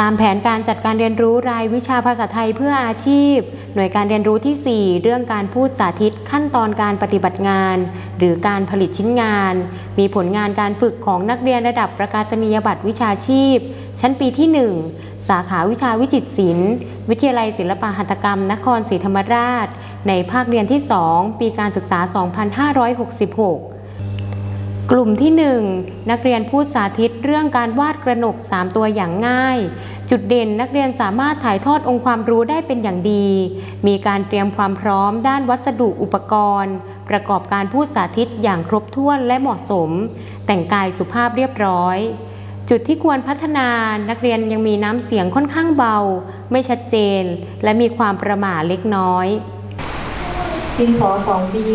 ตามแผนการจัดการเรียนรู้รายวิชาภาษาไทยเพื่ออาชีพ หน่วยการเรียนรู้ที่ 4 เรื่องการพูดสาธิตขั้นตอนการปฏิบัติงาน หรือการผลิตชิ้นงาน มีผลงานการฝึกของนักเรียนระดับประกาศนียบัตรวิชาชีพ ชั้นปีที่ 1 สาขาวิชาวิจิตรศิลป์ วิทยาลัยศิลปหัตถกรรม นครศรีธรรมราช ในภาคเรียนที่ 2 ปีการศึกษา 2566 กลุ่มที่ 1 นักเรียนพูดสาธิตเรื่องการวาดกระหนก 3 ตัวอย่างง่าย จุดเด่นนักเรียนสามารถถ่ายทอดองค์ความรู้ได้เป็นอย่างดี มีการเตรียมความพร้อมด้านวัสดุอุปกรณ์ ประกอบการพูดสาธิตอย่างครบถ้วนและเหมาะสม แต่งกายสุภาพเรียบร้อย จุดที่ควรพัฒนานักเรียนยังมีน้ำเสียงค่อนข้างเบา ไม่ชัดเจน และมีความประหม่าเล็กน้อยดินสอสองบี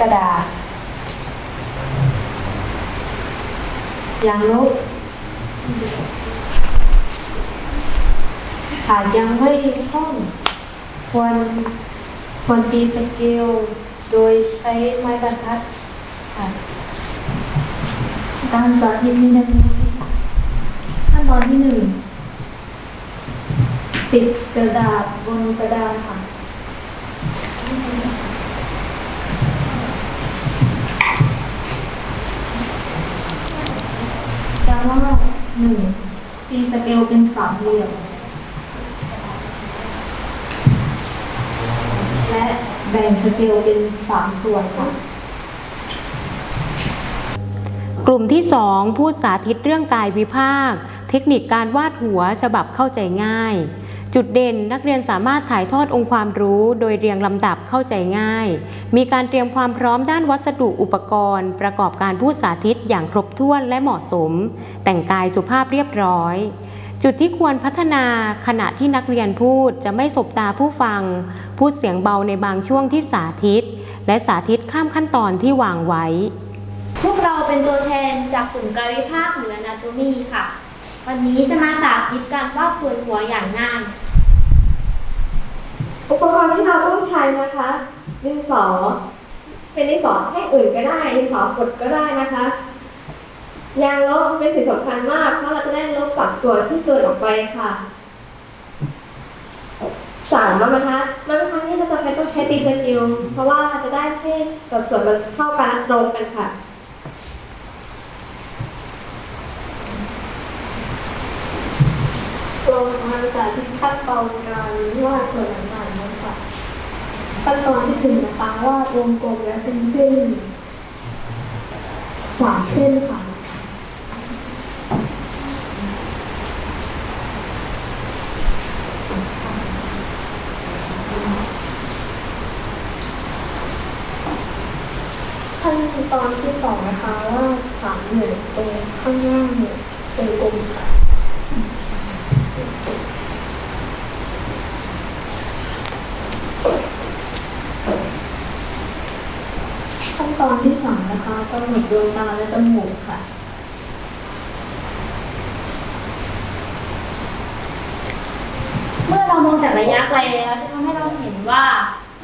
กระดาษยางลบหากยังไม่ค่องควรควรตีสเกลโดยใช้ไม้บรรทัดการสาธิตนี้ดังนี้ขั้นตอนที่หนึ่งติดกระดาษบนกระดานค่ะ หนึ่งตีสเกลเป็นสามเหลี่ยม และแบ่งสเกลเป็นสามส่วนค่ะ กลุ่มที่ 2 พูดสาธิตเรื่องกายวิภาค เทคนิคการวาดหัวฉบับเข้าใจง่าย จุดเด่นนักเรียนสามารถถ่ายทอดองค์ความรู้โดยเรียงลำดับเข้าใจง่าย มีการเตรียมความพร้อมด้านวัสดุอุปกรณ์ ประกอบการพูดสาธิตอย่างครบถ้วนและเหมาะสม แต่งกายสุภาพเรียบร้อย จุดที่ควรพัฒนาขณะที่นักเรียนพูดจะไม่สบตาผู้ฟัง พูดเสียงเบาในบางช่วงที่สาธิต และสาธิตข้ามขั้นตอนที่วางไว้ พวกเราเป็นตัวแทนจากกลุ่มกายวิภาคหรือนาโตมีค่ะ วันนี้จะมาสาธิตการวาดส่วนหัวอย่างง่ายอุปกรณ์ที่เราต้องใช้นะคะดินสอเป็นดินสอแท่งอื่นก็ได้ดินสอกดก็ได้นะคะยางลบเป็นสิ่งสำคัญมาก เพราะเราจะได้ลบสัดส่วนที่เกินออกไปค่ะสามไม้บรรทัดไม้บรรทัดนี่เราจะใช้ต้องใช้ตีนสกิลเพราะว่าจะได้ให้สัดส่วนมันเท่ากันตรงกันค่ะ ตัวงานสาธิตขั้นตอนการวาดส่วนต่างๆนะคะขั้นตอนที่หนึ่งนะคะวาดวงกลมและเป็นเส้นสามเส้นค่ะขั้นตอนที่สองนะคะว่าสามเหลี่ยมตรงข้างล่าเนี่ยเป็นกลมค่ะ ขั้นต อนที่สามนะคะกำหนดดวงตาและจมูกค่ะ เมื่อเรามองจากระยะไกลแล้วจะทำให้เราเห็นว่า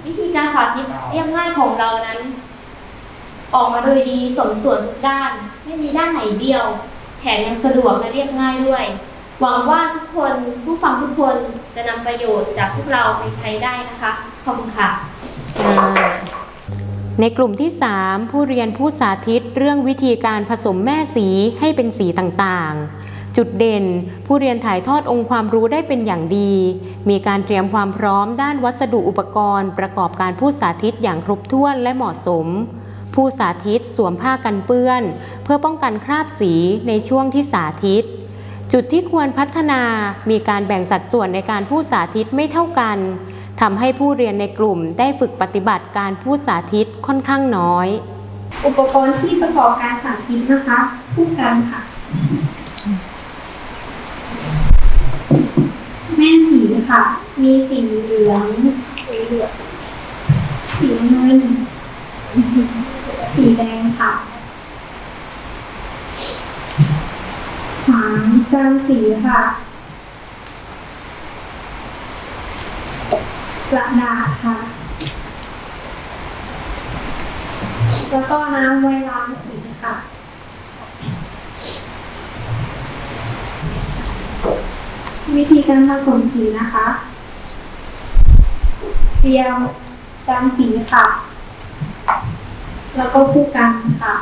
วิธีการสาธิตเรียบง่ายของเรานั้น ออกมาโดยดีสมส่วนทุกด้าน ไม่มีด้านไหนเดียว แถมยังสะดวกและเรียบง่ายด้วย หวังว่าทุกคนผู้ฟังทุกคนจะนำประโยชน์จากพวกเราไปใช้ได้นะคะ ขอบคุณค่ะ ในกลุ่มที่ 3 ผู้เรียนผู้สาธิตเรื่องวิธีการผสมแม่สีให้เป็นสีต่างๆ จุดเด่น ผู้เรียนถ่ายทอดองค์ความรู้ได้เป็นอย่างดี มีการเตรียมความพร้อมด้านวัสดุอุปกรณ์ ประกอบการพูดสาธิตอย่างครบถ้วนและเหมาะสม ผู้สาธิตสวมผ้ากันเปื้อน เพื่อป้องกันคราบสีในช่วงที่สาธิต จุดที่ควรพัฒนามีการแบ่งสัดส่วนในการพูดสาธิตไม่เท่ากัน ทำให้ผู้เรียนในกลุ่มได้ฝึกปฏิบัติการพูดสาธิตค่อนข้างน้อย อุปกรณ์ที่ประกอบการสาธิตนะคะคู่กันค่ะ แม่สีค่ะ มีสีเหลืองสีเหลืองสีเงินสีแดงค่ะหางจานสีค่ะ กระดาษค่ะ แล้วก็น้ำไว้ล้างสีค่ะ วิธีการผสมสีนะคะเตรียมจานสีค่ะ แล้วก็คู่กันค่ะ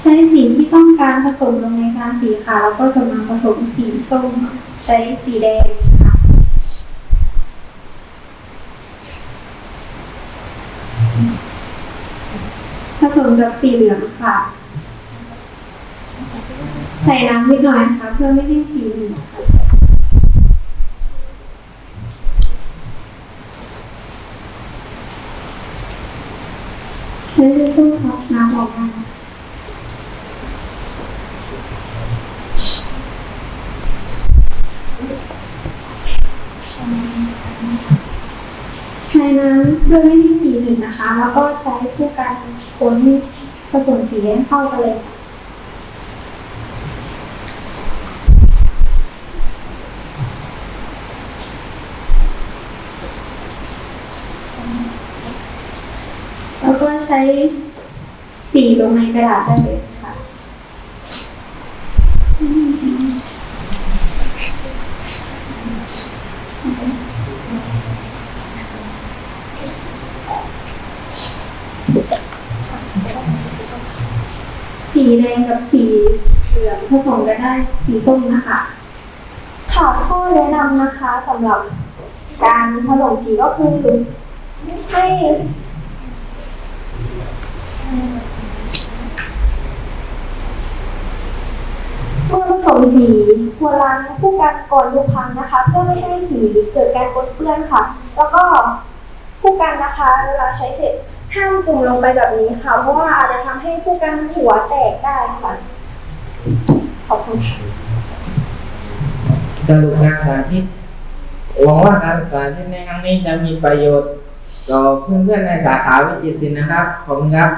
ใช้สีที่ต้องการผสมลงในจานสีค่ะ แล้วก็จะมาผสมสีส้มใช้สีแดงค่ะ ผ สมกับสีเหลืองค่ะ ใส่น้ำนิดหน่อยนะคะเพื่อไม่ให้สีเหลืองค่ะใช้ลูกตุ้มครับน้ำออกมา ใช้ น้ำเพื่อไม่ให้สีหนึ่งนะคะ แล้วก็ใช้คู่กันคนผสมสีให้เข้ากันเลยค่ะแล้วก็ใช้สีลงในกระดาษได้เลยค่ะ สีแดงกับสีเหลืองผสมกันได้สีส้มนะคะ ค่ะข้อแนะนำนะคะสำหรับการผสมสีก็คือให้เมื่อผสมสีควรล้างคู่กันก่อนทุกครั้งนะคะ เพื่อไม่ให้สีเกิดการปนเปื้อนค่ะ แล้วก็คู่กันนะคะเวลาใช้เสร็จ ห้ามจุ่มลงไปแบบนี้ค่ะ เพราะว่าอาจจะทำให้ผู้กันหัวแตกได้ค่ะ ขอบคุณค่ะสรุปงานสาธิตหวังว่าการสาธิตในครั้งนี้จะมีประโยชน์ต่อเพื่อนๆในสาขาวิจิตรศิลป์นะครับ ขอบคุณครับ